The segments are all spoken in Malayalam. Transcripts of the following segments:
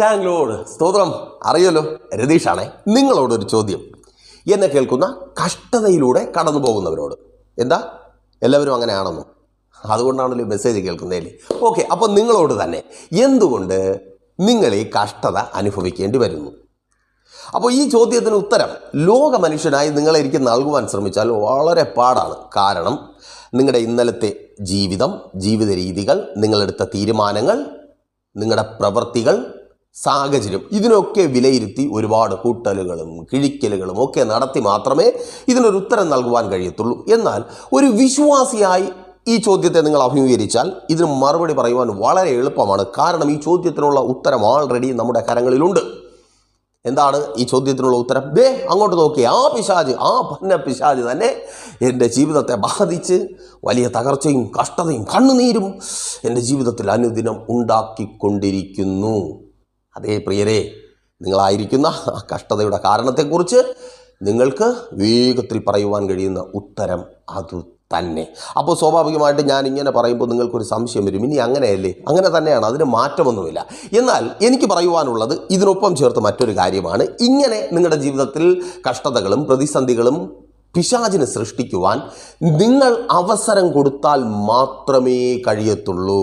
താങ്ക് ലോഡ് സ്തോത്രം. അറിയല്ലോ രതീഷാണേ നിങ്ങളോടൊരു ചോദ്യം. എന്നെ കേൾക്കുന്ന കഷ്ടതയിലൂടെ കടന്നു പോകുന്നവരോട്. എന്താ? എല്ലാവരും അങ്ങനെയാണെന്നോ? അതുകൊണ്ടാണല്ലോ മെസ്സേജ് കേൾക്കുന്നതിൽ ഓക്കെ അപ്പോൾ നിങ്ങളോട് തന്നെ എന്തുകൊണ്ട് നിങ്ങൾ ഈ കഷ്ടത അനുഭവിക്കേണ്ടി വരുന്നു? അപ്പോൾ ഈ ചോദ്യത്തിന് ഉത്തരം ലോക മനുഷ്യനായി നിങ്ങൾ എനിക്ക് നൽകുവാൻ ശ്രമിച്ചാൽ വളരെ പാടാണ്. കാരണം നിങ്ങളുടെ ഇന്നലത്തെ ജീവിതം ജീവിത രീതികൾ നിങ്ങളെടുത്ത തീരുമാനങ്ങൾ നിങ്ങളുടെ പ്രവൃത്തികൾ സാഹചര്യം. ഇതിനൊക്കെ വിലയിരുത്തി ഒരുപാട് കൂട്ടലുകളും കിഴിക്കലുകളും ഒക്കെ നടത്തി മാത്രമേ ഇതിനൊരു ഉത്തരം നൽകുവാൻ കഴിയത്തുള്ളൂ. എന്നാൽ ഒരു വിശ്വാസിയായി ഈ ചോദ്യത്തെ നിങ്ങൾ അഭിമുഖീകരിച്ചാൽ ഇതിന് മറുപടി പറയുവാൻ വളരെ എളുപ്പമാണ്. കാരണം ഈ ചോദ്യത്തിനുള്ള ഉത്തരം ആൾറെഡി നമ്മുടെ കരങ്ങളിലുണ്ട്. എന്താണ് ഈ ചോദ്യത്തിനുള്ള ഉത്തരം? ദേ അങ്ങോട്ട് നോക്കി. ആ പിശാജ് ആ പന്ന പിശാജ് തന്നെ എന്റെ ജീവിതത്തെ ബാധിച്ച് വലിയ തകർച്ചയും കഷ്ടതയും കണ്ണുനീരും എന്റെ ജീവിതത്തിൽ അനുദിനം ഉണ്ടാക്കിക്കൊണ്ടിരിക്കുന്നു. അതേ പ്രിയരെ നിങ്ങളായിരിക്കുന്ന ആ കഷ്ടതയുടെ കാരണത്തെക്കുറിച്ച് നിങ്ങൾക്ക് വേഗത്തിൽ പറയുവാൻ കഴിയുന്ന ഉത്തരം അത് തന്നെ. അപ്പോൾ സ്വാഭാവികമായിട്ട് ഞാൻ ഇങ്ങനെ പറയുമ്പോൾ നിങ്ങൾക്കൊരു സംശയം വരും. ഇനി അങ്ങനെയല്ലേ? അങ്ങനെ തന്നെയാണ്. അതിന് മാറ്റമൊന്നുമില്ല. എന്നാൽ എനിക്ക് പറയുവാനുള്ളത് ഇതിനൊപ്പം ചേർത്ത് മറ്റൊരു കാര്യമാണ്. ഇങ്ങനെ നിങ്ങളുടെ ജീവിതത്തിൽ കഷ്ടതകളും പ്രതിസന്ധികളും പിശാചിനെ സൃഷ്ടിക്കുവാൻ നിങ്ങൾ അവസരം കൊടുത്താൽ മാത്രമേ കഴിയത്തുള്ളൂ.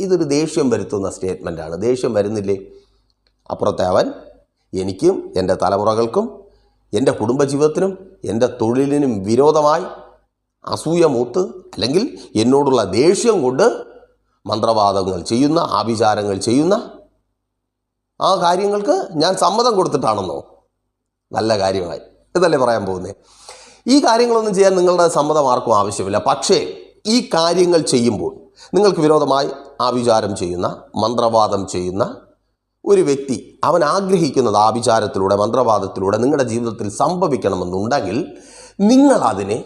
ഇതൊരു ദേഷ്യം വരുത്തുന്ന സ്റ്റേറ്റ്മെന്റാണ് ദേഷ്യം വരുന്നില്ലേ? അപ്പുറത്തെ അവൻ എനിക്കും എന്റെ തലമുറകൾക്കും എന്റെ കുടുംബജീവിതത്തിനും എന്റെ തൊഴിലിനും വിരോധമായി അസൂയ മൂത്ത് അല്ലെങ്കിൽ എന്നോടുള്ള ദേഷ്യം കൊണ്ട് മന്ത്രവാദങ്ങൾ ചെയ്യുന്ന ആഭിചാരങ്ങൾ ചെയ്യുന്ന ആ കാര്യങ്ങൾക്ക് ഞാൻ സമ്മതം കൊടുത്തിട്ടാണെന്നോ? നല്ല കാര്യമായി. ഇതല്ലേ പറയാൻ പോകുന്നത് ഈ കാര്യങ്ങളൊന്നും ചെയ്യാൻ നിങ്ങളുടെ സമ്മതം ആർക്കും ആവശ്യമില്ല. പക്ഷേ ഈ കാര്യങ്ങൾ ചെയ്യുമ്പോൾ നിങ്ങൾക്ക് വിരോധമായി ആഭിചാരം ചെയ്യുന്ന മന്ത്രവാദം ചെയ്യുന്ന ഒരു വ്യക്തി അവൻ ആഗ്രഹിക്കുന്നത് ആഭിചാരത്തിലൂടെ മന്ത്രവാദത്തിലൂടെ നിങ്ങളുടെ ജീവിതത്തിൽ സംഭവിക്കണമെന്നുണ്ടെങ്കിൽ നിങ്ങൾ അതിനെ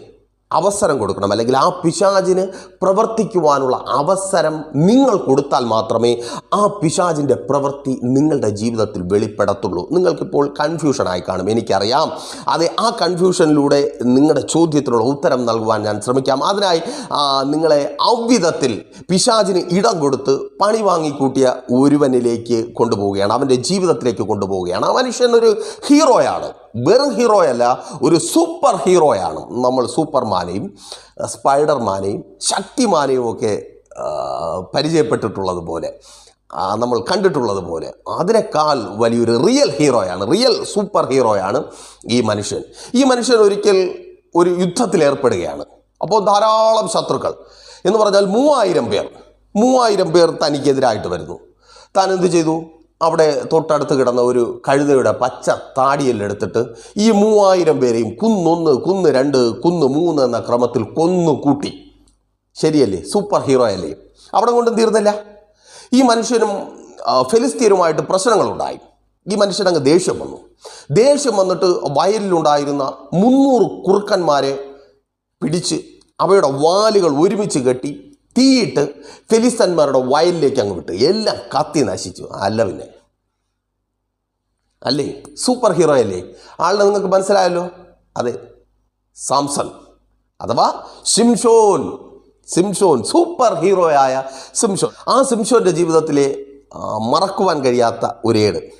അവസരം കൊടുക്കണം. അല്ലെങ്കിൽ ആ പിശാചിന് പ്രവർത്തിക്കുവാനുള്ള അവസരം നിങ്ങൾ കൊടുത്താൽ മാത്രമേ ആ പിശാചിന്റെ പ്രവൃത്തി നിങ്ങളുടെ ജീവിതത്തിൽ വെളിപ്പെടത്തുള്ളൂ. നിങ്ങൾക്കിപ്പോൾ കൺഫ്യൂഷനായി കാണും. എനിക്കറിയാം. അതെ ആ കൺഫ്യൂഷനിലൂടെ നിങ്ങളുടെ ചോദ്യത്തിനുള്ള ഉത്തരം നൽകുവാൻ ഞാൻ ശ്രമിക്കാം. അതിനായി നിങ്ങളെ അവ്വിധത്തിൽ പിശാചിന് ഇടം കൊടുത്ത് പണി വാങ്ങിക്കൂട്ടിയ ഒരുവനിലേക്ക് കൊണ്ടുപോവുകയാണ്. അവന്റെ ജീവിതത്തിലേക്ക് കൊണ്ടുപോവുകയാണ്. ആ മനുഷ്യൻ ഒരു ഹീറോയാണ് വെറും ഹീറോയല്ല ഒരു സൂപ്പർ ഹീറോയാണ്. നമ്മൾ സൂപ്പർമാനെയും സ്പൈഡർമാനെയും ശക്തിമാനെയും ഒക്കെ പരിചയപ്പെട്ടിട്ടുള്ളത് പോലെ നമ്മൾ കണ്ടിട്ടുള്ളത് പോലെ അതിനേക്കാൾ വലിയൊരു റിയൽ ഹീറോയാണ് റിയൽ സൂപ്പർ ഹീറോയാണ് ഈ മനുഷ്യൻ. ഈ മനുഷ്യൻ ഒരിക്കൽ ഒരു യുദ്ധത്തിൽ ഏർപ്പെടുകയാണ്. അപ്പോൾ ധാരാളം ശത്രുക്കൾ. എന്ന് പറഞ്ഞാൽ മൂവായിരം പേർ മൂവായിരം പേർ തനിക്കെതിരായിട്ട് വരുന്നു. താൻ എന്ത് ചെയ്തു? അവിടെ തൊട്ടടുത്ത് കിടന്ന ഒരു കഴുതയുടെ പച്ച താടിയെല്ലെടുത്തിട്ട് ഈ മൂവായിരം പേരെയും കുന്നൊന്ന് കുന്ന് രണ്ട് കുന്ന് മൂന്ന് എന്ന ക്രമത്തിൽ കൊന്നു കൂട്ടി. ശരിയല്ലേ? സൂപ്പർ ഹീറോ അല്ലേ? അവിടെ കൊണ്ടും തീർന്നില്ല? ഈ മനുഷ്യനും ഫെലിസ്തീനുമായിട്ട് പ്രശ്നങ്ങളുണ്ടായി. ഈ മനുഷ്യനങ്ങ് ദേഷ്യം വന്നു. ദേഷ്യം വന്നിട്ട് വയലിലുണ്ടായിരുന്ന മുന്നൂറ് കുറുക്കന്മാരെ പിടിച്ച് അവയുടെ വാലുകൾ ഒരുമിച്ച് കെട്ടി തീയിട്ട് ഫെലിസ്തന്മാരുടെ വയലിലേക്ക് അങ്ങ് വിട്ടു എല്ലാം കത്തി നശിച്ചു. അല്ല പിന്നെ. അല്ലേ? സൂപ്പർ ഹീറോ അല്ലേ? ആളുടെ നിങ്ങൾക്ക് മനസ്സിലായല്ലോ? അതെ. സാംസൺ. അഥവാ സിംഷോൻ. സിംഷോൻ സൂപ്പർ ഹീറോയായ സിംഷോൻ. ആ സിംഷോന്റെ ജീവിതത്തിലെ മറക്കുവാൻ കഴിയാത്ത ഒരേട്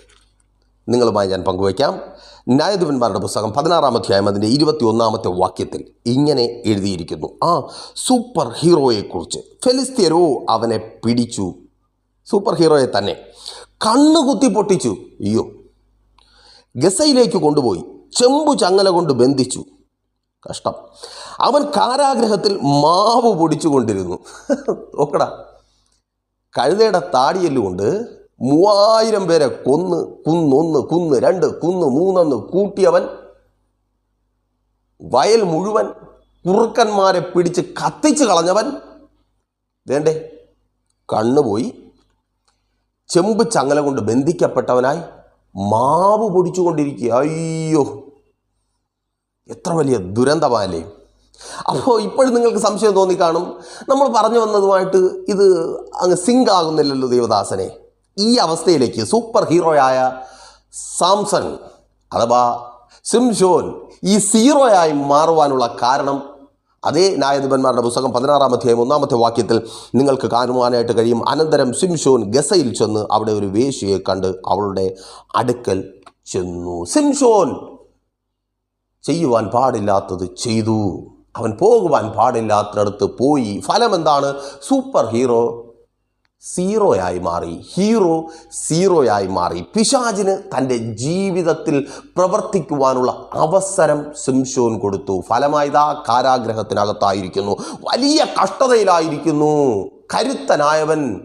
നിങ്ങളുമായി ഞാൻ പങ്കുവയ്ക്കാം. ന്യായാധിപന്മാരുടെ പുസ്തകം പതിനാറാം അധ്യായം അതിന്റെ ഇരുപത്തി ഒന്നാമത്തെ വാക്യത്തിൽ ഇങ്ങനെ എഴുതിയിരിക്കുന്നു. ആ സൂപ്പർ ഹീറോയെക്കുറിച്ച് ഫെലിസ്തീനോ അവനെ പിടിച്ചു. സൂപ്പർ ഹീറോയെ തന്നെ കണ്ണു കുത്തി പൊട്ടിച്ചു. അയ്യോ. ഗസയിലേക്ക് കൊണ്ടുപോയി. ചെമ്പു ചങ്ങല കൊണ്ട് ബന്ധിച്ചു. കഷ്ടം. അവൻ കാരാഗ്രഹത്തിൽ മാവ് പൊടിച്ചു കൊണ്ടിരുന്നു നോക്കടാ. കഴുതയുടെ താടിയെല്ലുകൊണ്ട് മൂവായിരം പേരെ കൊന്ന് കുന്നൊന്ന് കുന്ന് രണ്ട് കുന്ന് മൂന്നെന്ന് കൂട്ടിയവൻ വയൽ മുഴുവൻ കുറുക്കന്മാരെ പിടിച്ച് കത്തിച്ച് കളഞ്ഞവൻ. വേണ്ടേ? കണ്ണുപോയി. ചെമ്പ് ചങ്ങല കൊണ്ട് ബന്ധിക്കപ്പെട്ടവനായി മാവ് പൊടിച്ചുകൊണ്ടിരിക്കുക. അയ്യോ എത്ര വലിയ ദുരന്തമാലേ അപ്പോൾ ഇപ്പോഴും നിങ്ങൾക്ക് സംശയം തോന്നിക്കാണും. നമ്മൾ പറഞ്ഞു വന്നതുമായിട്ട് ഇത് അങ്ങ് സിങ്ക് ആകുന്നില്ലല്ലോ ദേവദാസനെ. ഈ അവസ്ഥയിലേക്ക് സൂപ്പർ ഹീറോയായ സാംസൺ അഥവാ സിംഷോൻ ഈ സീറോയായി മാറുവാനുള്ള കാരണം അതേ ന്യായാധിപന്മാരുടെ പുസ്തകം പതിനാറാം അധ്യായം ഒന്നാമത്തെ വാക്യത്തിൽ നിങ്ങൾക്ക് കാണുവാനായിട്ട് കഴിയും. അനന്തരം സിംഷോൻ ഗസയിൽ ചെന്ന് അവിടെ ഒരു വേശ്യയെ കണ്ട് അവളുടെ അടുക്കൽ ചെന്നു. സിംഷോൻ ചെയ്യുവാൻ പാടില്ലാത്തത് ചെയ്തു. അവൻ പോകുവാൻ പാടില്ലാത്തടത്ത് പോയി. ഫലം എന്താണ് സൂപ്പർ ഹീറോ സീറോയായി മാറി. ഹീറോ സീറോയായി മാറി. പിശാജിന് തന്റെ ജീവിതത്തിൽ പ്രവർത്തിക്കുവാനുള്ള അവസരം സിംഷോൻ കൊടുത്തു. ഫലമായതാ കാരാഗ്രഹത്തിനകത്തായിരിക്കുന്നു. വലിയ കഷ്ടതയിലായിരിക്കുന്നു. കരുത്തനായവൻ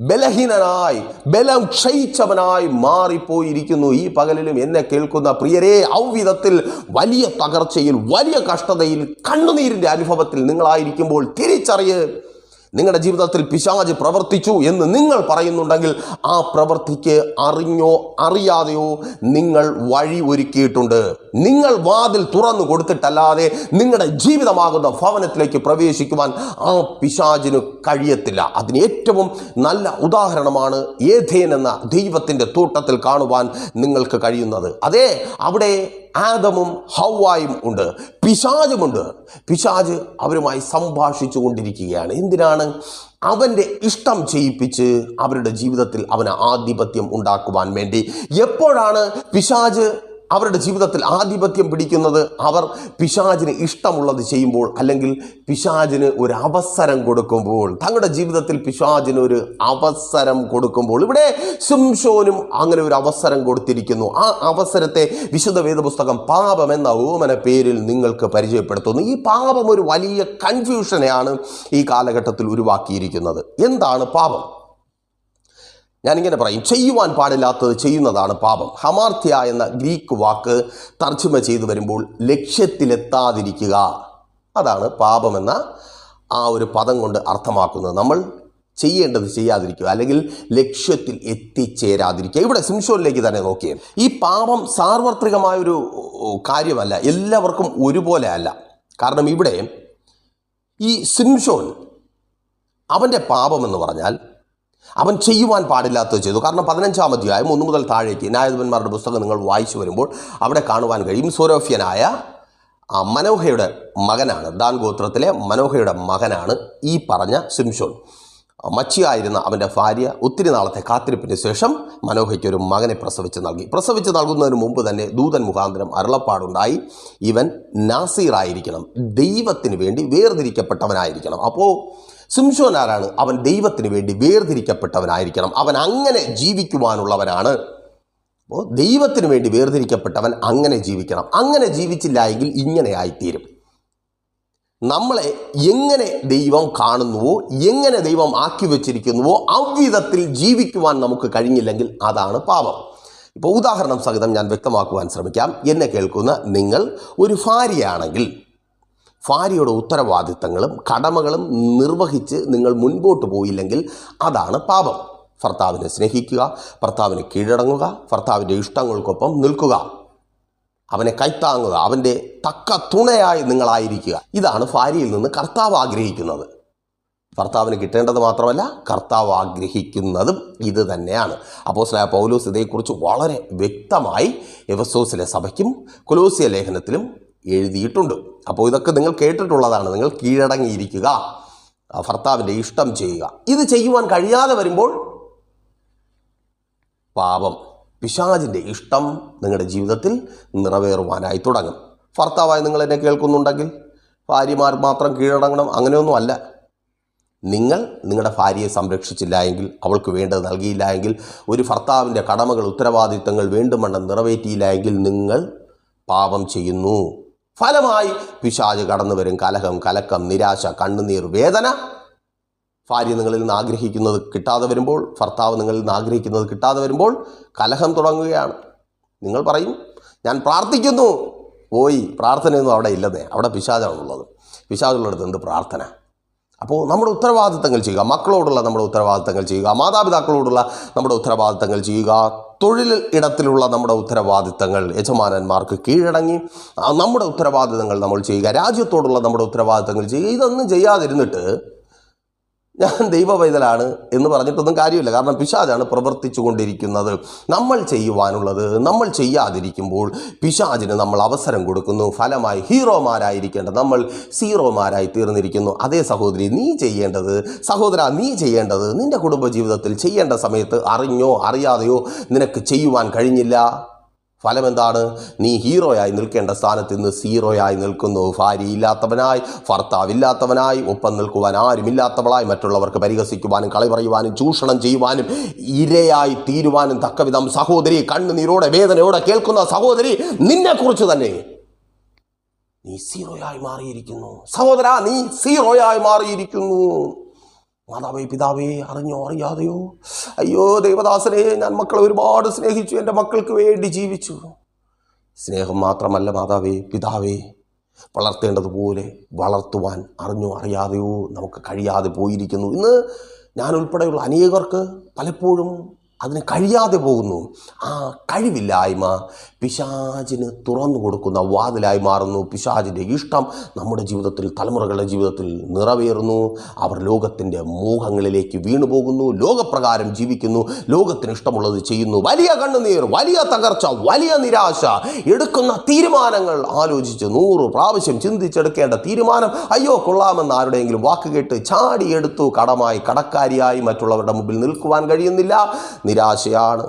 ബലഹീനനായി ബലം ക്ഷയിച്ചവനായി മാറിപ്പോയിരിക്കുന്നു. ഈ പകലിലും എന്നെ കേൾക്കുന്ന പ്രിയരെ ഔവിധത്തിൽ വലിയ തകർച്ചയിൽ വലിയ കഷ്ടതയിൽ കണ്ണുനീരിന്റെ അനുഭവത്തിൽ നിങ്ങളായിരിക്കുമ്പോൾ തിരിച്ചറിയ്. നിങ്ങളുടെ ജീവിതത്തിൽ പിശാജ് പ്രവർത്തിച്ചു എന്ന് നിങ്ങൾ പറയുന്നുണ്ടെങ്കിൽ ആ പ്രവൃത്തിക്ക് അറിഞ്ഞോ അറിയാതെയോ നിങ്ങൾ വഴി ഒരുക്കിയിട്ടുണ്ട്. നിങ്ങൾ വാതിൽ തുറന്നു കൊടുത്തിട്ടല്ലാതെ നിങ്ങളുടെ ജീവിതമാകുന്ന ഭവനത്തിലേക്ക് പ്രവേശിക്കുവാൻ ആ പിശാജിന് കഴിയത്തില്ല. അതിന് ഏറ്റവും നല്ല ഉദാഹരണമാണ് ഏഥേൻ എന്ന ദൈവത്തിന്റെ തോട്ടത്തിൽ കാണുവാൻ നിങ്ങൾക്ക് കഴിയുന്നത്. അതെ അവിടെ ആദമും ഹൗവായും ഉണ്ട്. പിശാചുമുണ്ട് പിശാജ് അവരുമായി സംഭാഷിച്ചു കൊണ്ടിരിക്കുകയാണ് എന്തിനാണ്? അവന്റെ ഇഷ്ടം ചെയ്യിപ്പിച്ച് അവരുടെ ജീവിതത്തിൽ അവന് ആധിപത്യം ഉണ്ടാക്കുവാൻ വേണ്ടി. എപ്പോഴാണ് പിശാജ് അവരുടെ ജീവിതത്തിൽ ആധിപത്യം പിടിക്കുന്നത് അവർ പിശാചിന് ഇഷ്ടമുള്ളത് ചെയ്യുമ്പോൾ അല്ലെങ്കിൽ പിശാചിന് ഒരു അവസരം കൊടുക്കുമ്പോൾ. തങ്ങളുടെ ജീവിതത്തിൽ പിശാചിന് ഒരു അവസരം കൊടുക്കുമ്പോൾ. ഇവിടെ സുംഷോനും അങ്ങനെ ഒരു അവസരം കൊടുത്തിരിക്കുന്നു. ആ അവസരത്തെ വിശുദ്ധ വേദപുസ്തകം പാപം എന്ന ഓമന പേരിൽ നിങ്ങൾക്ക് പരിചയപ്പെടുത്തുന്നു. ഈ പാപം ഒരു വലിയ കൺഫ്യൂഷനെയാണ് ഈ കാലഘട്ടത്തിൽ ഉരുവാക്കിയിരിക്കുന്നത്. എന്താണ് പാപം? ഞാനിങ്ങനെ പറയും ചെയ്യുവാൻ പാടില്ലാത്തത് ചെയ്യുന്നതാണ് പാപം. ഹമാർത്ഥ്യ എന്ന ഗ്രീക്ക് വാക്ക് തർജമ ചെയ്തു വരുമ്പോൾ ലക്ഷ്യത്തിലെത്താതിരിക്കുക. അതാണ് പാപമെന്ന ആ ഒരു പദം കൊണ്ട് അർത്ഥമാക്കുന്നത്. നമ്മൾ ചെയ്യേണ്ടത് ചെയ്യാതിരിക്കുക അല്ലെങ്കിൽ ലക്ഷ്യത്തിൽ എത്തിച്ചേരാതിരിക്കുക. ഇവിടെ സിംഷോനിലേക്ക് തന്നെ നോക്കിയേ. ഈ പാപം സാർവത്രികമായൊരു കാര്യമല്ല. എല്ലാവർക്കും ഒരുപോലെ അല്ല. കാരണം ഇവിടെ ഈ സിംഷോൻ അവന്റെ പാപമെന്ന് പറഞ്ഞാൽ അവൻ ചെയ്യുവാൻ പാടില്ലാത്തത് ചെയ്തു. കാരണം പതിനഞ്ചാം അധ്യായം ഒന്ന് മുതൽ താഴേക്ക് ന്യായാധിപന്മാരുടെ പുസ്തകം നിങ്ങൾ വായിച്ചു വരുമ്പോൾ അവിടെ കാണുവാൻ കഴിയും. സോരോഫ്യനായ മനോഹയുടെ മകനാണ്. ദാൻ ഗോത്രത്തിലെ മനോഹയുടെ മകനാണ് ഈ പറഞ്ഞ സിംഷോൺ മച്ചിയായിരുന്ന അവന്റെ ഭാര്യ ഒത്തിരി നാളത്തെ കാത്തിരിപ്പിന് ശേഷം മനോഹയ്ക്ക് ഒരു മകനെ പ്രസവിച്ച് നൽകി. പ്രസവിച്ച് നൽകുന്നതിന് മുമ്പ് തന്നെ ദൂതൻ മുഖാന്തരം അരുളപ്പാടുണ്ടായി. ഇവൻ നാസീറായിരിക്കണം. ദൈവത്തിന് വേണ്ടി വേർതിരിക്കപ്പെട്ടവനായിരിക്കണം. അപ്പോൾ സിംഷോൻ ആരാണ്? അവൻ ദൈവത്തിന് വേണ്ടി വേർതിരിക്കപ്പെട്ടവനായിരിക്കണം. അവൻ അങ്ങനെ ജീവിക്കുവാനുള്ളവനാണ്. അപ്പോൾ ദൈവത്തിന് വേണ്ടി വേർതിരിക്കപ്പെട്ടവൻ അങ്ങനെ ജീവിക്കണം. അങ്ങനെ ജീവിച്ചില്ല എങ്കിൽ ഇങ്ങനെ ആയിത്തീരും. നമ്മളെ എങ്ങനെ ദൈവം കാണുന്നുവോ എങ്ങനെ ദൈവം ആക്കി വച്ചിരിക്കുന്നുവോ അவ்விധത്തിൽ ജീവിക്കുവാൻ നമുക്ക് കഴിഞ്ഞില്ലെങ്കിൽ അതാണ് പാപം. ഇപ്പോൾ ഉദാഹരണം സഹിതം ഞാൻ വ്യക്തമാക്കുവാൻ ശ്രമിക്കാം. എന്നെ കേൾക്കുന്ന നിങ്ങൾ ഒരു ഭാര്യയാണെങ്കിൽ ഭാര്യയുടെ ഉത്തരവാദിത്തങ്ങളും കടമകളും നിർവഹിച്ച് നിങ്ങൾ മുൻപോട്ട് പോയില്ലെങ്കിൽ അതാണ് പാപം. ഭർത്താവിനെ സ്നേഹിക്കുക ഭർത്താവിനെ കീഴടങ്ങുക ഭർത്താവിന്റെ ഇഷ്ടങ്ങൾക്കൊപ്പം നിൽക്കുക. അവനെ കൈത്താങ്ങുക അവന്റെ തക്ക തുണയായി നിങ്ങളായിരിക്കുക. ഇതാണ് ഭാര്യയിൽ നിന്ന് കർത്താവ് ആഗ്രഹിക്കുന്നത്. ഭർത്താവിന് കിട്ടേണ്ടത് മാത്രമല്ല കർത്താവ് ആഗ്രഹിക്കുന്നതും ഇത് തന്നെയാണ്. അപ്പോസ്ലായ പൗലോസ് ഇതേക്കുറിച്ച് വളരെ വ്യക്തമായി എവസോസിലെ സഭയ്ക്കും കൊലോസിയ ലേഖനത്തിലും എഴുതിയിട്ടുണ്ട്. അപ്പോൾ ഇതൊക്കെ നിങ്ങൾ കേട്ടിട്ടുള്ളതാണ്. നിങ്ങൾ കീഴടങ്ങിയിരിക്കുക. ഭർത്താവിന്റെ ഇഷ്ടം ചെയ്യുക. ഇത് ചെയ്യുവാൻ കഴിയാതെ വരുമ്പോൾ പാപം. പിശാചിന്റെ ഇഷ്ടം നിങ്ങളുടെ ജീവിതത്തിൽ നിറവേറുവാനായി തുടങ്ങും. ഭർത്താവായി നിങ്ങൾ എന്നെ കേൾക്കുന്നുണ്ടെങ്കിൽ ഭാര്യമാർ മാത്രം കീഴടങ്ങണം അങ്ങനെയൊന്നും അല്ല. നിങ്ങൾ നിങ്ങളുടെ ഭാര്യയെ സംരക്ഷിച്ചില്ല എങ്കിൽ അവൾക്ക് വേണ്ടത് നൽകിയില്ല എങ്കിൽ ഒരു ഭർത്താവിന്റെ കടമകൾ ഉത്തരവാദിത്തങ്ങൾ വേണ്ടുമെണ്ണം നിറവേറ്റിയില്ല എങ്കിൽ നിങ്ങൾ പാപം ചെയ്യുന്നു. ഫലമായി പിശാജ് കടന്നു വരും. കലഹം കലക്കം നിരാശ കണ്ണുനീർ വേദന. ഭാര്യ നിങ്ങളിൽ നിന്ന് ആഗ്രഹിക്കുന്നത് കിട്ടാതെ വരുമ്പോൾ ഭർത്താവ് നിങ്ങളിൽ നിന്ന് ആഗ്രഹിക്കുന്നത് കിട്ടാതെ വരുമ്പോൾ കലഹം തുടങ്ങുകയാണ്. നിങ്ങൾ പറയും ഞാൻ പ്രാർത്ഥിക്കുന്നു. പോയി പ്രാർത്ഥനയൊന്നും അവിടെ ഇല്ലെന്നേ. അവിടെ പിശാചാണുള്ളത്. പിശാചുള്ളിടത്ത് എന്ത് പ്രാർത്ഥന? അപ്പോൾ നമ്മുടെ ഉത്തരവാദിത്തങ്ങൾ ചെയ്യുക. മക്കളോടുള്ള നമ്മുടെ ഉത്തരവാദിത്തങ്ങൾ ചെയ്യുക. മാതാപിതാക്കളോടുള്ള നമ്മുടെ ഉത്തരവാദിത്തങ്ങൾ ചെയ്യുക. തൊഴിൽ ഇടത്തിലുള്ള നമ്മുടെ ഉത്തരവാദിത്തങ്ങൾ യജമാനന്മാർക്ക് കീഴടങ്ങി നമ്മുടെ ഉത്തരവാദിത്തങ്ങൾ നമ്മൾ ചെയ്യുക രാജ്യത്തോടുള്ള നമ്മുടെ ഉത്തരവാദിത്തങ്ങൾ ചെയ്യുക ഇതൊന്നും ചെയ്യാതിരുന്നിട്ട് ഞാൻ ദൈവ പൈതലാണ് എന്ന് പറഞ്ഞിട്ടൊന്നും കാര്യമില്ല. കാരണം പിശാജാണ് പ്രവർത്തിച്ചു കൊണ്ടിരിക്കുന്നത് നമ്മൾ ചെയ്യുവാനുള്ളത് നമ്മൾ ചെയ്യാതിരിക്കുമ്പോൾ പിശാജിന് നമ്മൾ അവസരം കൊടുക്കുന്നു. ഫലമായി ഹീറോമാരായിരിക്കേണ്ട നമ്മൾ സീറോമാരായി തീർന്നിരിക്കുന്നു. അതേ സഹോദരി നീ ചെയ്യേണ്ടത് സഹോദര നീ ചെയ്യേണ്ടത് നിന്റെ കുടുംബജീവിതത്തിൽ ചെയ്യേണ്ട സമയത്ത് അറിഞ്ഞോ അറിയാതെയോ നിനക്ക് ചെയ്യുവാൻ കഴിഞ്ഞില്ല. ഫലം എന്താണ് നീ ഹീറോയായി നിൽക്കേണ്ട സ്ഥാനത്ത് ഇന്ന് സീറോയായി നിൽക്കുന്നു. ഭാര്യയില്ലാത്തവനായി ഭർത്താവില്ലാത്തവനായി ഒപ്പം നിൽക്കുവാൻ ആരുമില്ലാത്തവളായി മറ്റുള്ളവർക്ക് പരിഹസിക്കുവാനും കളി പറയുവാനും ചൂഷണം ചെയ്യുവാനും ഇരയായി തീരുവാനും തക്കവിധം സഹോദരി കണ്ണുനീരോടെ വേദനയോടെ കേൾക്കുന്ന സഹോദരി നിന്നെക്കുറിച്ച് തന്നെ നീ സീറോയായി മാറിയിരിക്കുന്നു. സഹോദര നീ സീറോയായി മാറിയിരിക്കുന്നു. മാതാവേ പിതാവേ അറിഞ്ഞോ അറിയാതെയോ? അയ്യോ ദൈവദാസനെ ഞാൻ മക്കളെ ഒരുപാട് സ്നേഹിച്ചു എന്റെ മക്കൾക്ക് വേണ്ടി ജീവിച്ചു. സ്നേഹം മാത്രമല്ല മാതാവേ പിതാവേ വളർത്തേണ്ടതുപോലെ വളർത്തുവാൻ അറിഞ്ഞോ അറിയാതെയോ നമുക്ക് കഴിയാതെ പോയിരിക്കുന്നു. ഇന്ന് ഞാൻ ഉൾപ്പെടെയുള്ള അനേകർക്ക് പലപ്പോഴും അതിന് കഴിയാതെ പോകുന്നു. ആ കഴിവില്ലായ്മ പിശാചിന് തുറന്നു കൊടുക്കുന്ന വാതിലായി മാറുന്നു. പിശാചിന്റെ ഇഷ്ടം നമ്മുടെ ജീവിതത്തിൽ തലമുറകളുടെ ജീവിതത്തിൽ നിറവേറുന്നു. അവർ ലോകത്തിന്റെ മോഹങ്ങളിലേക്ക് വീണുപോകുന്നു ലോകപ്രകാരം ജീവിക്കുന്നു. ലോകത്തിന് ഇഷ്ടമുള്ളത് ചെയ്യുന്നു. വലിയ കണ്ണുനീർ വലിയ തകർച്ച വലിയ നിരാശ. എടുക്കുന്ന തീരുമാനങ്ങൾ ആലോചിച്ച് നൂറ് പ്രാവശ്യം ചിന്തിച്ചെടുക്കേണ്ട തീരുമാനം അയ്യോ കൊള്ളാമെന്ന് ആരുടെയെങ്കിലും വാക്ക് കേട്ട് ചാടിയെടുത്തു കടമായി കടക്കാരിയായി മറ്റുള്ളവരുടെ മുമ്പിൽ നിൽക്കുവാൻ കഴിയുന്നില്ല. നിരാശയാണ്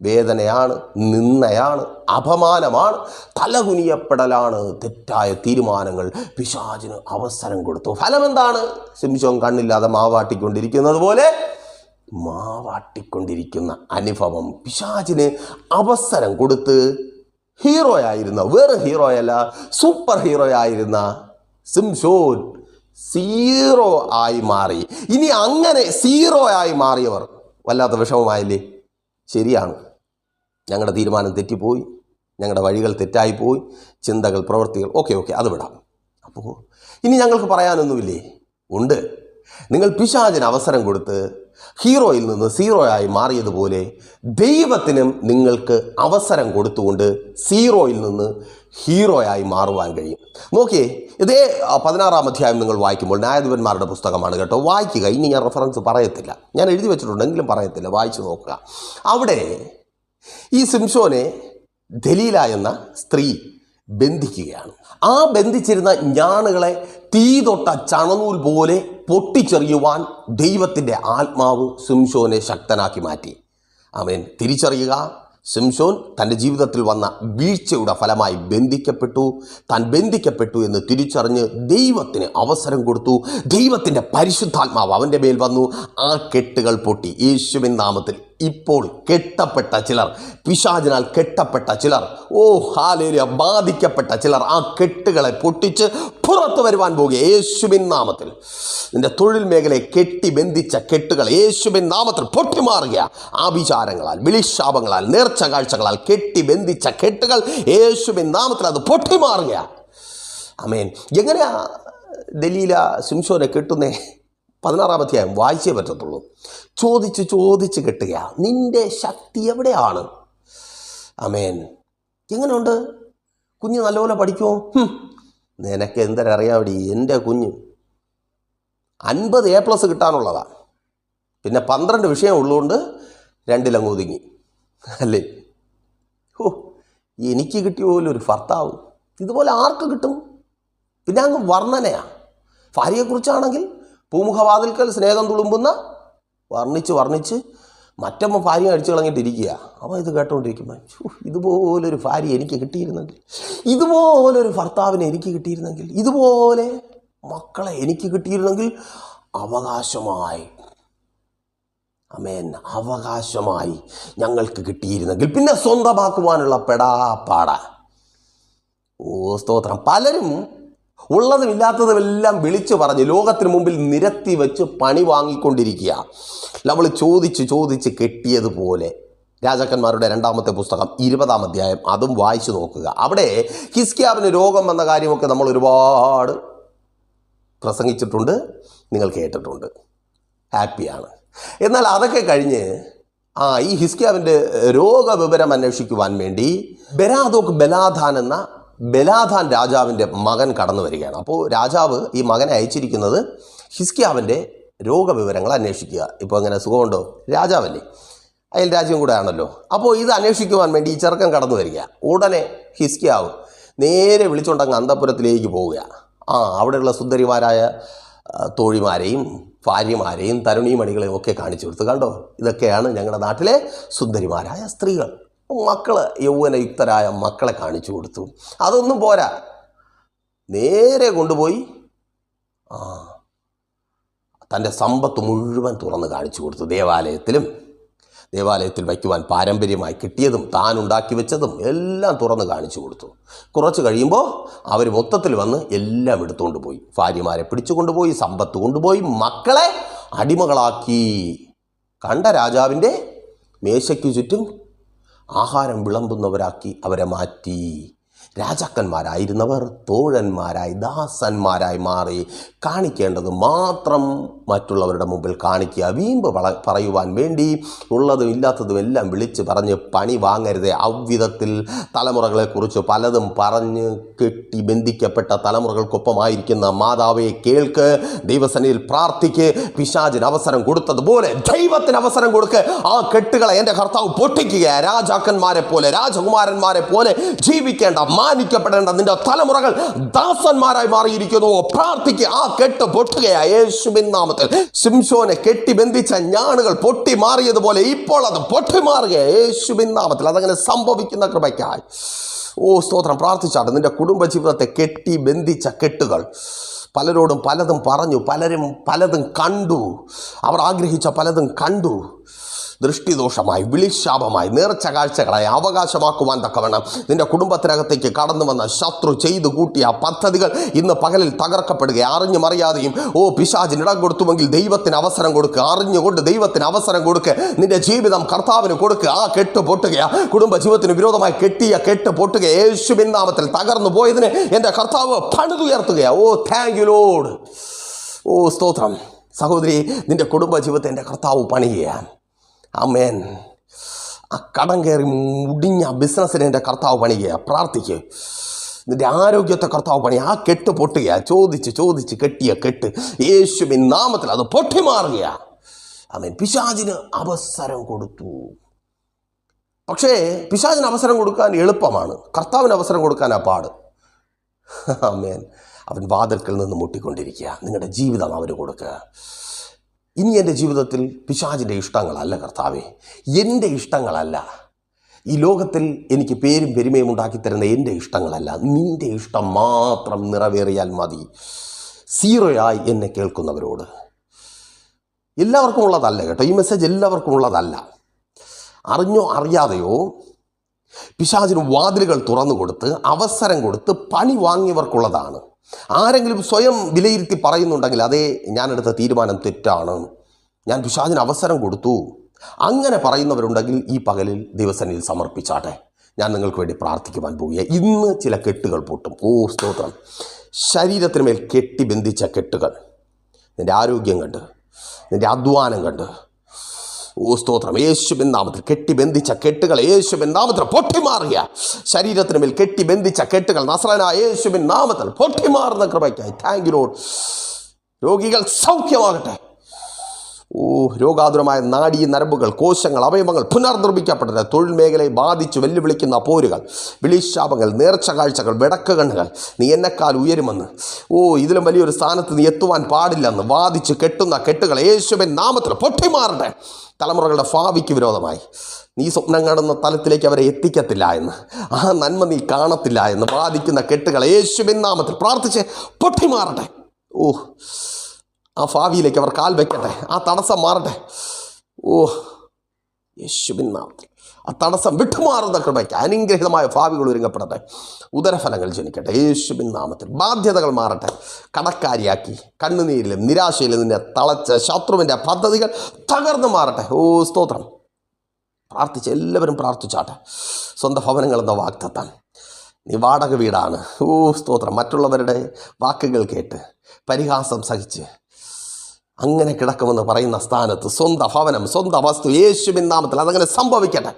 വേദനയാണ് നിന്നയാണ് അപമാനമാണ് തലകുനിയപ്പെടലാണ്. തെറ്റായ തീരുമാനങ്ങൾ പിശാചിന് അവസരം കൊടുത്തു. ഫലം എന്താണ് സിംശോൻ കണ്ണില്ലാതെ മാവാട്ടിക്കൊണ്ടിരിക്കുന്നത് പോലെ മാവാട്ടിക്കൊണ്ടിരിക്കുന്ന അനുഭവം പിശാചിന് അവസരം കൊടുത്ത് ഹീറോയായിരുന്ന വേറെ ഹീറോയല്ല സൂപ്പർ ഹീറോയായിരുന്ന സിംഷോൻ സീറോ ആയി മാറി. ഇനി അങ്ങനെ സീറോ ആയി മാറിയവർ വല്ലാത്ത വിഷമമായില്ലേ? ശരിയാണ്. ഞങ്ങളുടെ തീരുമാനം തെറ്റിപ്പോയി. ഞങ്ങളുടെ വഴികൾ തെറ്റായിപ്പോയി. ചിന്തകൾ പ്രവൃത്തികൾ ഓക്കെ ഓക്കെ അത് വിടാം. അപ്പോൾ ഇനി ഞങ്ങൾക്ക് പറയാനൊന്നുമില്ലേ? ഉണ്ട്. നിങ്ങൾ പിശാചിന് അവസരം കൊടുത്ത് ഹീറോയിൽ നിന്ന് സീറോയായി മാറിയതുപോലെ ദൈവത്തിനും നിങ്ങൾക്ക് അവസരം കൊടുത്തുകൊണ്ട് സീറോയിൽ നിന്ന് ഹീറോയായി മാറുവാൻ കഴിയും. നോക്കിയേ ഇതേ പതിനാറാം അധ്യായം നിങ്ങൾ വായിക്കുമ്പോൾ ന്യായാധിപന്മാരുടെ പുസ്തകമാണ് കേട്ടോ. വായിക്കുക. ഇനി ഞാൻ റെഫറൻസ് പറയത്തില്ല. ഞാൻ എഴുതി വെച്ചിട്ടുണ്ടെങ്കിലും പറയത്തില്ല. വായിച്ചു നോക്കുക. അവിടെ ഈ സിംഷോനെ ദലീല എന്ന സ്ത്രീ ബന്ധിക്കുകയാണ്. ആ ബന്ധിച്ചിരുന്ന ഞാണുകളെ തീ തൊട്ട ചണനൂൽ പോലെ പൊട്ടിച്ചെറിയുവാൻ ദൈവത്തിന്റെ ആത്മാവ് സിംഷോനെ ശക്തനാക്കി മാറ്റി. അവൻ തിരിച്ചറിയുക സിംഷോൻ തന്റെ ജീവിതത്തിൽ വന്ന വീഴ്ചയുടെ ഫലമായി ബന്ധിക്കപ്പെട്ടു. താൻ ബന്ധിക്കപ്പെട്ടു എന്ന് തിരിച്ചറിഞ്ഞ് ദൈവത്തിന് അവസരം കൊടുത്തു. ദൈവത്തിന്റെ പരിശുദ്ധാത്മാവ് അവന്റെ മേൽ വന്നു. ആ കെട്ടുകൾ പൊട്ടി. യേശുവിൻ നാമത്തിൽ ഇപ്പോൾ കെട്ടപ്പെട്ട ചിലർ പിശാചിനാൽ കെട്ടപ്പെട്ട ചിലർ ഓ ഹാലേലിയ ബാധിക്കപ്പെട്ട ചിലർ ആ കെട്ടുകളെ പൊട്ടിച്ച് പുറത്തു വരുവാൻ പോകുക യേശുബിൻ നാമത്തിൽ. നിന്റെ തൊഴിൽ മേഖലയെ കെട്ടി ബന്ധിച്ച കെട്ടുകൾ യേശുബിൻ നാമത്തിൽ പൊട്ടിമാറുക. ആഭിചാരങ്ങളാൽ വിളിശാപങ്ങളാൽ നേർച്ച കാഴ്ചകളാൽ കെട്ടി ബന്ധിച്ച കെട്ടുകൾ യേശുബിൻ നാമത്തിൽ അത് പൊട്ടിമാറുക. അമേൻ എങ്ങനെയാ ദലീല സിംസോനെ കെട്ടുന്നേ? പതിനാറാമത്തെ വായിച്ചേ പറ്റത്തുള്ളൂ. ചോദിച്ച് ചോദിച്ച് കിട്ടുക. നിന്റെ ശക്തി എവിടെയാണ്? അമേൻ എങ്ങനെയുണ്ട് കുഞ്ഞ് നല്ലപോലെ പഠിക്കുമോ നിനക്ക് എന്തരറിയാവിടി? എന്റെ കുഞ്ഞ് അൻപത് എ പ്ലസ് കിട്ടാനുള്ളതാണ് പിന്നെ പന്ത്രണ്ട് വിഷയം ഉള്ളതുകൊണ്ട് രണ്ടിലങ്ങ് ഒതുങ്ങി. അല്ലേ? ഓ എനിക്ക് കിട്ടിയ പോലെ ഒരു ഭർത്താവ്. ഇതുപോലെ ആർക്ക് കിട്ടും? പിന്നെ അങ്ങ് വർണനയാണ് ഭാര്യയെക്കുറിച്ചാണെങ്കിൽ പൂമുഖവാതിൽക്കൽ സ്നേഹം തുളുമ്പുന്ന വർണിച്ച് വർണിച്ച് മറ്റമ്മ ഭാര്യ അടിച്ചു കളഞ്ഞിട്ടിരിക്കുക അവൻ ഇത് കേട്ടോണ്ടിരിക്കുമ്പോൾ "ഛു, ഇതുപോലൊരു ഭാര്യ എനിക്ക് കിട്ടിയിരുന്നെങ്കിൽ ഇതുപോലൊരു ഭർത്താവിനെ എനിക്ക് കിട്ടിയിരുന്നെങ്കിൽ ഇതുപോലെ മക്കളെ എനിക്ക് കിട്ടിയിരുന്നെങ്കിൽ അവകാശമായി. അമേൻ. അവകാശമായി ഞങ്ങൾക്ക് കിട്ടിയിരുന്നെങ്കിൽ പിന്നെ സ്വന്തമാക്കുവാനുള്ള പെടാപ്പാട. ഓ സ്തോത്രം. പലരും ഉള്ളതും ഇല്ലാത്തതുമെല്ലാം വിളിച്ചു പറഞ്ഞ് ലോകത്തിന് മുമ്പിൽ നിരത്തി വെച്ച് പണി വാങ്ങിക്കൊണ്ടിരിക്കുക. നമ്മൾ ചോദിച്ച് ചോദിച്ച് കെട്ടിയതുപോലെ. രാജാക്കന്മാരുടെ രണ്ടാമത്തെ പുസ്തകം ഇരുപതാം അധ്യായം അതും വായിച്ചു നോക്കുക. അവിടെ ഹിസ്കിയാവിന് രോഗം വന്ന കാര്യമൊക്കെ നമ്മൾ ഒരുപാട് പ്രസംഗിച്ചിട്ടുണ്ട് നിങ്ങൾ കേട്ടിട്ടുണ്ട്. ഹാപ്പിയാണ്. എന്നാൽ അതൊക്കെ കഴിഞ്ഞ് ആ ഈ ഹിസ്കിയാവിന്റെ രോഗവിവരം അന്വേഷിക്കുവാൻ വേണ്ടി ബെരാദോക്ക് ബലാധാൻ എന്ന ബലാധാൻ രാജാവിന്റെ മകൻ കടന്നു വരികയാണ്. അപ്പോൾ രാജാവ് ഈ മകനെ അയച്ചിരിക്കുന്നത് ഹിസ്കിയാവിന്റെ രോഗവിവരങ്ങൾ അന്വേഷിക്കുക. ഇപ്പോൾ അങ്ങനെ സുഖമുണ്ടോ? രാജാവല്ലേ? അയൽ രാജ്യം കൂടെ ആണല്ലോ അപ്പോൾ ഇത് അന്വേഷിക്കുവാൻ വേണ്ടി ഈ ചെറുക്കൻ കടന്നു വരിക. ഉടനെ ഹിസ്കിയാവ് നേരെ വിളിച്ചുകൊണ്ടങ്ങ് അന്തപുരത്തിലേക്ക് പോവുക. ആ അവിടെയുള്ള സുന്ദരിമാരായ തോഴിമാരെയും ഭാര്യമാരെയും തരുണീമണികളെയും ഒക്കെ കാണിച്ചു കൊടുത്തു കണ്ടോ? ഇതൊക്കെയാണ് ഞങ്ങളുടെ നാട്ടിലെ സുന്ദരിമാരായ സ്ത്രീകൾ. മക്കൾ യൗവനയുക്തരായ മക്കളെ കാണിച്ചു കൊടുത്തു. അതൊന്നും പോരാ. നേരെ കൊണ്ടുപോയി ആ തന്റെ സമ്പത്ത് മുഴുവൻ തുറന്ന് കാണിച്ചു കൊടുത്തു ദേവാലയത്തിലും. ദേവാലയത്തിൽ വയ്ക്കുവാൻ പാരമ്പര്യമായി കിട്ടിയതും താൻ ഉണ്ടാക്കി വെച്ചതും എല്ലാം തുറന്ന് കാണിച്ചു കൊടുത്തു. കുറച്ച് കഴിയുമ്പോൾ അവർ മൊത്തത്തിൽ വന്ന് എല്ലാം എടുത്തുകൊണ്ട് പോയി. ഭാര്യമാരെ പിടിച്ചു കൊണ്ടുപോയി സമ്പത്ത് കൊണ്ടുപോയി മക്കളെ അടിമകളാക്കി. കണ്ട രാജാവിന്റെ മേശയ്ക്ക് ചുറ്റും ആഹാരം വിളമ്പുന്നവരാക്കി അവരെ മാറ്റി. രാജാക്കന്മാരായിരുന്നവർ തോഴന്മാരായി ദാസന്മാരായി മാറി കാണിക്കേണ്ടത് മാത്രം മറ്റുള്ളവരുടെ മുമ്പിൽ കാണിക്കുക. വീമ്പ് പറയുവാൻ വേണ്ടി ഉള്ളതും ഇല്ലാത്തതും എല്ലാം വിളിച്ച് പറഞ്ഞ് പണി വാങ്ങരുതേ. അവ്വിധത്തിൽ തലമുറകളെക്കുറിച്ച് പലതും പറഞ്ഞ് കെട്ടി ബന്ധിക്കപ്പെട്ട തലമുറകൾക്കൊപ്പമായിരിക്കുന്ന മാതാവെ കേൾക്ക്. ദൈവസനയിൽ പ്രാർത്ഥിക്ക്. പിശാചിന് അവസരം കൊടുത്തതുപോലെ ദൈവത്തിന് അവസരം കൊടുക്ക്. ആ കെട്ടുകളെ എന്റെ കർത്താവ് പൊട്ടിക്കുക രാജാക്കന്മാരെ പോലെ രാജകുമാരന്മാരെ പോലെ ജീവിക്കേണ്ട മാനിക്കപ്പെടേണ്ട നിന്റെ തലമുറകൾ ദാസന്മാരായി മാറിയിരിക്കുന്നു. പ്രാർത്ഥിക്കുക ആ കെട്ട് പൊട്ടുകയാ. യേശുബിൻ നാമത്തിൽ സിംസോനെ കെട്ടി ബന്ധിച്ച ഞാണുകൾ പൊട്ടി മാറിയതുപോലെ ഇപ്പോൾ അത് പൊട്ടി മാറുക യേശുബിൻ നാമത്തിൽ അതങ്ങനെ സംഭവിക്കുന്ന കൃപയ്ക്കായി. ഓ സ്തോത്രം. പ്രാർത്ഥിച്ചാട്ടെ. നിന്റെ കുടുംബജീവിതത്തെ കെട്ടി ബന്ധിച്ച കെട്ടുകൾ പലരോടും പലതും പറഞ്ഞു പലരും പലതും കണ്ടു. അവർ ആഗ്രഹിച്ച പലതും കണ്ടു. ദൃഷ്ടിദോഷമായി വിളിശാപമായി നേർച്ച കാഴ്ചകളായി അവകാശമാക്കുവാൻ തക്കവണ്ണം നിന്റെ കുടുംബത്തിനകത്തേക്ക് കടന്നു വന്ന ശത്രു ചെയ്തു കൂട്ടിയ പദ്ധതികൾ ഇന്ന് പകലിൽ തകർക്കപ്പെടുക അറിഞ്ഞും അറിയാതെയും ഓ പിശാചിന് ഇടം കൊടുത്തുമെങ്കിൽ ദൈവത്തിന് അവസരം കൊടുക്കുക അറിഞ്ഞുകൊണ്ട് ദൈവത്തിന് അവസരം കൊടുക്കുക നിന്റെ ജീവിതം കർത്താവിന് കൊടുക്കുക ആ കെട്ട് പൊട്ടുകയാ. കുടുംബ ജീവിതത്തിന് വിരോധമായി കെട്ടിയ കെട്ട് പൊട്ടുക യേശുവിൻ നാമത്തിൽ തകർന്നു പോയതിന് എന്റെ കർത്താവ് പണിതുയർത്തുകയാ. ഓ താങ്ക് യു ലോഡ് ഓ സ്തോത്രം. സഹോദരി നിന്റെ കുടുംബ ജീവിതത്തെ എന്റെ കർത്താവ് പണിയുകയാണ്. അമേൻ ആ കടം കയറി മുടിഞ്ഞ ബിസിനസ്സിനെ എന്റെ കർത്താവ് പണിയുക പ്രാർത്ഥിക്കുക നിന്റെ ആരോഗ്യത്തെ കർത്താവ് പണി ആ കെട്ട് പൊട്ടുക ചോദിച്ച് ചോദിച്ച് കെട്ടിയ കെട്ട് യേശുവിൻ നാമത്തിൽ അത് പൊട്ടിമാറുക. അമേൻ പിശാചിന് അവസരം കൊടുത്തു. പക്ഷേ പിശാചിന് അവസരം കൊടുക്കാൻ എളുപ്പമാണ്. കർത്താവിന് അവസരം കൊടുക്കാൻ ആ പാട്. അമേൻ അവൻ വാതിൽക്കൽ നിന്ന് മുട്ടിക്കൊണ്ടിരിക്കുക. നിങ്ങളുടെ ജീവിതം അവന് കൊടുക്കുക. ഇനി എന്റെ ജീവിതത്തിൽ പിശാചിന്റെ ഇഷ്ടങ്ങളല്ല കർത്താവേ. എന്റെ ഇഷ്ടങ്ങളല്ല. ഈ ലോകത്തിൽ എനിക്ക് പേരും പെരുമയും ഉണ്ടാക്കി തരുന്ന എന്റെ ഇഷ്ടങ്ങളല്ല. നിന്റെ ഇഷ്ടം മാത്രം നിറവേറിയാൽ മതി. സീറോയായി എന്നെ കേൾക്കുന്നവരോട്. എല്ലാവർക്കും ഉള്ളതല്ല കേട്ടോ. ഈ മെസ്സേജ് എല്ലാവർക്കും ഉള്ളതല്ല അറിഞ്ഞോ അറിയാതെയോ പിശാചിന് വാതിലുകൾ തുറന്നു കൊടുത്ത് അവസരം കൊടുത്ത് പണി വാങ്ങിയവർക്കുള്ളതാണ്. ആരെങ്കിലും സ്വയം വിലയിരുത്തി പറയുന്നുണ്ടെങ്കിൽ അതേ ഞാനെടുത്ത തീരുമാനം തെറ്റാണ്. ഞാൻ പിശാചിന് അവസരം കൊടുത്തു. അങ്ങനെ പറയുന്നവരുണ്ടെങ്കിൽ ഈ പകലിൽ ദിവസനിൽ സമർപ്പിച്ചാട്ടെ. ഞാൻ നിങ്ങൾക്ക് വേണ്ടി പ്രാർത്ഥിക്കുവാൻ പോവുക ഇന്ന് ചില കെട്ടുകൾ പൊട്ടും. ഓ സ്തോത്രം. ശരീരത്തിന് മേൽ കെട്ടി ബന്ധിച്ച കെട്ടുകൾ. നിന്റെ ആരോഗ്യം കണ്ട് നിന്റെ അധ്വാനം കണ്ട് ഓ സ്തോത്രം. യേശുവിൻ നാമത്തിൽ കെട്ടി ബന്ധിച്ച കെട്ടുകൾ യേശുവിൻ നാമത്തിൽ പൊട്ടിമാറിയ ശരീരത്തിന് മേൽ കെട്ടി ബന്ധിച്ച കെട്ടുകൾ നസ്രന യേശുവിൻ നാമത്തിൽ പൊട്ടിമാറുന്ന കൃപയ്ക്കായി. താങ്ക് യു ലോഡ് രോഗികൾ സൗഖ്യമാകട്ടെ. ഓ രോഗാതുരമായ നാഡീ നരമ്പുകൾ കോശങ്ങൾ അവയവങ്ങൾ പുനർനിർമ്മിക്കപ്പെട്ടത് തൊഴിൽ മേഖലയെ ബാധിച്ച് വെല്ലുവിളിക്കുന്ന പോരുകൾ വിളിശാപങ്ങൾ നേർച്ച കാഴ്ചകൾ വിടക്ക് കണ്ണുകൾ നീ എന്നെക്കാൽ ഉയരുമെന്ന്. ഓ ഇതിലും വലിയൊരു സ്ഥാനത്ത് നീ എത്തുവാൻ പാടില്ലെന്ന് വാദിച്ച് കെട്ടുന്ന കെട്ടുകൾ യേശുവിൻ നാമത്തിൽ പൊട്ടിമാറട്ടെ. തലമുറകളുടെ ഭാവിക്ക് വിരോധമായി. നീ സ്വപ്നം കാണുന്ന തലത്തിലേക്ക് അവരെ എത്തിക്കത്തില്ല എന്ന്. ആ നന്മ നീ കാണത്തില്ല എന്ന് വാദിക്കുന്ന കെട്ടുകൾ യേശുവിൻ നാമത്തിൽ പ്രാർത്ഥിച്ച് പൊട്ടിമാറട്ടെ. ഓ ആ ഭാവിയിലേക്ക് അവർ കാൽ വെക്കട്ടെ. ആ തടസ്സം മാറട്ടെ. ഓ യേശുവിൻ നാമത്തിൽ. ആ തടസ്സം വിട്ടുമാറുന്ന കൃപയ്ക്ക് അനുഗ്രഹിതമായ ഭാവികൾ ഒരുങ്ങപ്പെടട്ടെ. ഉദരഫലങ്ങൾ ജനിക്കട്ടെ. യേശുവിൻ നാമത്തിൽ ബാധ്യതകൾ മാറട്ടെ. കടക്കാരിയാക്കി കണ്ണുനീരിലും നിരാശയിലും നിന്നെ തളച്ച ശത്രുവിന്റെ പദ്ധതികൾ തകർന്നു മാറട്ടെ. ഓ സ്തോത്രം. പ്രാർത്ഥിച്ച് എല്ലാവരും പ്രാർത്ഥിച്ചാട്ടെ. സ്വന്തം ഭവനങ്ങൾ എന്ന വാക്തത്താൻ നീ വാടക വീടാണ്. ഓ സ്തോത്രം. മറ്റുള്ളവരുടെ വാക്കുകൾ കേട്ട് പരിഹാസം സഹിച്ച് അങ്ങനെ കിടക്കുമെന്ന് പറയുന്ന സ്ഥാനത്ത് സ്വന്തം ഭവനം സ്വന്തം വസ്തു യേശുവിൻ നാമത്തിൽ അതങ്ങനെ സംഭവിക്കട്ടെ.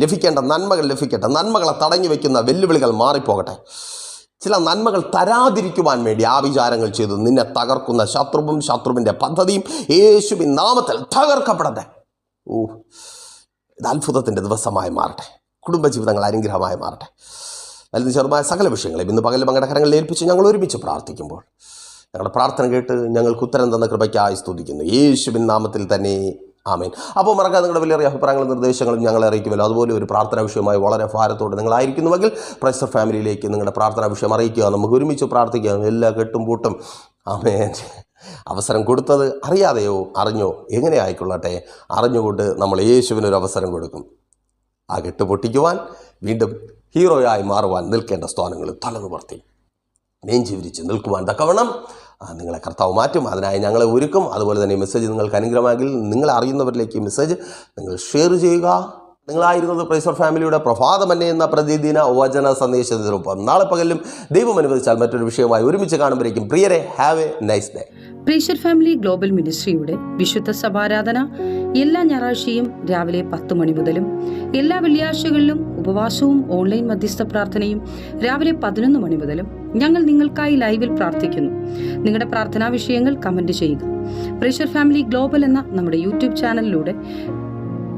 ലഭിക്കേണ്ട നന്മകൾ ലഭിക്കട്ടെ. നന്മകളെ തടഞ്ഞു വെക്കുന്ന വെല്ലുവിളികൾ മാറിപ്പോകട്ടെ. ചില നന്മകൾ തരാതിരിക്കുവാൻ വേണ്ടി ആ വിചാരങ്ങൾ ചെയ്തു. നിന്നെ തകർക്കുന്ന ശത്രുവും ശത്രുവിന്റെ പദ്ധതിയും യേശുവിൻ നാമത്തിൽ തകർക്കപ്പെടട്ടെ. ഓ ഇത് അത്ഭുതത്തിന്റെ ദിവസമായി മാറട്ടെ. കുടുംബജീവിതങ്ങൾ അനുഗ്രഹമായി മാറട്ടെ. വലുത് ചെറുതായ സകല വിഷയങ്ങളെയും ഇന്ന് പകൽ കരങ്ങളിൽ ഏൽപ്പിച്ച് ഞങ്ങൾ ഒരുമിച്ച് പ്രാർത്ഥിക്കുമ്പോൾ ഞങ്ങളുടെ പ്രാർത്ഥന കേട്ട് ഞങ്ങൾക്ക് ഉത്തരം തന്ന കൃപയ്ക്കായി സ്തുതിക്കുന്നു. യേശുവിൻ നാമത്തിൽ തന്നെ ആമേൻ. അപ്പോൾ മറക്കാതെ നിങ്ങളുടെ വലിയ അഭിപ്രായങ്ങളും നിർദ്ദേശങ്ങളും ഞങ്ങളെ അറിയിക്കുമല്ലോ. അതുപോലെ ഒരു പ്രാർത്ഥനാ വിഷയമായി വളരെ ഭാരത്തോടെ നിങ്ങളായിരിക്കുന്നുവെങ്കിൽ പ്രൈസർ ഫാമിലിയിലേക്ക് നിങ്ങളുടെ പ്രാർത്ഥനാ വിഷയം അറിയിക്കുക. നമുക്ക് ഒരുമിച്ച് പ്രാർത്ഥിക്കാം എല്ലാ കെട്ടും പൂട്ടും. ആമേൻ. അവസരം കൊടുത്തത് അറിയാതെയോ? അറിഞ്ഞോ? എങ്ങനെ ആയിക്കൊള്ളട്ടെ? അറിഞ്ഞുകൊണ്ട് നമ്മൾ യേശുവിനൊരു അവസരം കൊടുക്കും. ആ കെട്ട് പൊട്ടിക്കുവാൻ വീണ്ടും ഹീറോയായി മാറുവാൻ നിൽക്കേണ്ട സ്ഥാനങ്ങൾ തലനിവർത്തി. നെഞ്ചി വിരിച്ച് നിൽക്കുവാൻ തക്കവണ്ണം നിങ്ങളെ കർത്താവ് മാറ്റും. അതിനായി ഞങ്ങളെ ഒരുക്കും. അതുപോലെ തന്നെ മെസ്സേജ് നിങ്ങൾക്ക് അനുഗ്രഹമാകിൽ നിങ്ങളെ അറിയുന്നവരിലേക്ക് മെസ്സേജ് നിങ്ങൾ ഷെയർ ചെയ്യുക. നിങ്ങളായിരുന്നത് പ്രൈസർ ഫാമിലിയുടെ പ്രഭാതമന്നെ എന്ന പ്രതിദിന വചന സന്ദേശത്തിനൊപ്പം നാളെ പകലും ദൈവം അനുവദിച്ചാൽ മറ്റൊരു വിഷയമായി ഒരുമിച്ച് കാണുമ്പോഴേക്കും. പ്രിയരെ have a nice day pressure family global മിനിസ്ട്രിയുടെ വിശുദ്ധ സഭാരാധന എല്ലാ ഞായറാഴ്ചയും രാവിലെ പത്ത് മണി മുതലും എല്ലാ വെള്ളിയാഴ്ചകളിലും ഉപവാസവും ഓൺലൈൻ മധ്യസ്ഥ പ്രാർത്ഥനയും രാവിലെ പതിനൊന്ന് മണി മുതലും ഞങ്ങൾ നിങ്ങൾക്കായി ലൈവിൽ പ്രാർത്ഥിക്കുന്നു. നിങ്ങളുടെ പ്രാർത്ഥനാ വിഷയങ്ങൾ കമന്റ് ചെയ്യുക. പ്രീഷർ ഫാമിലി ഗ്ലോബൽ എന്ന നമ്മുടെ യൂട്യൂബ് ചാനലിലൂടെ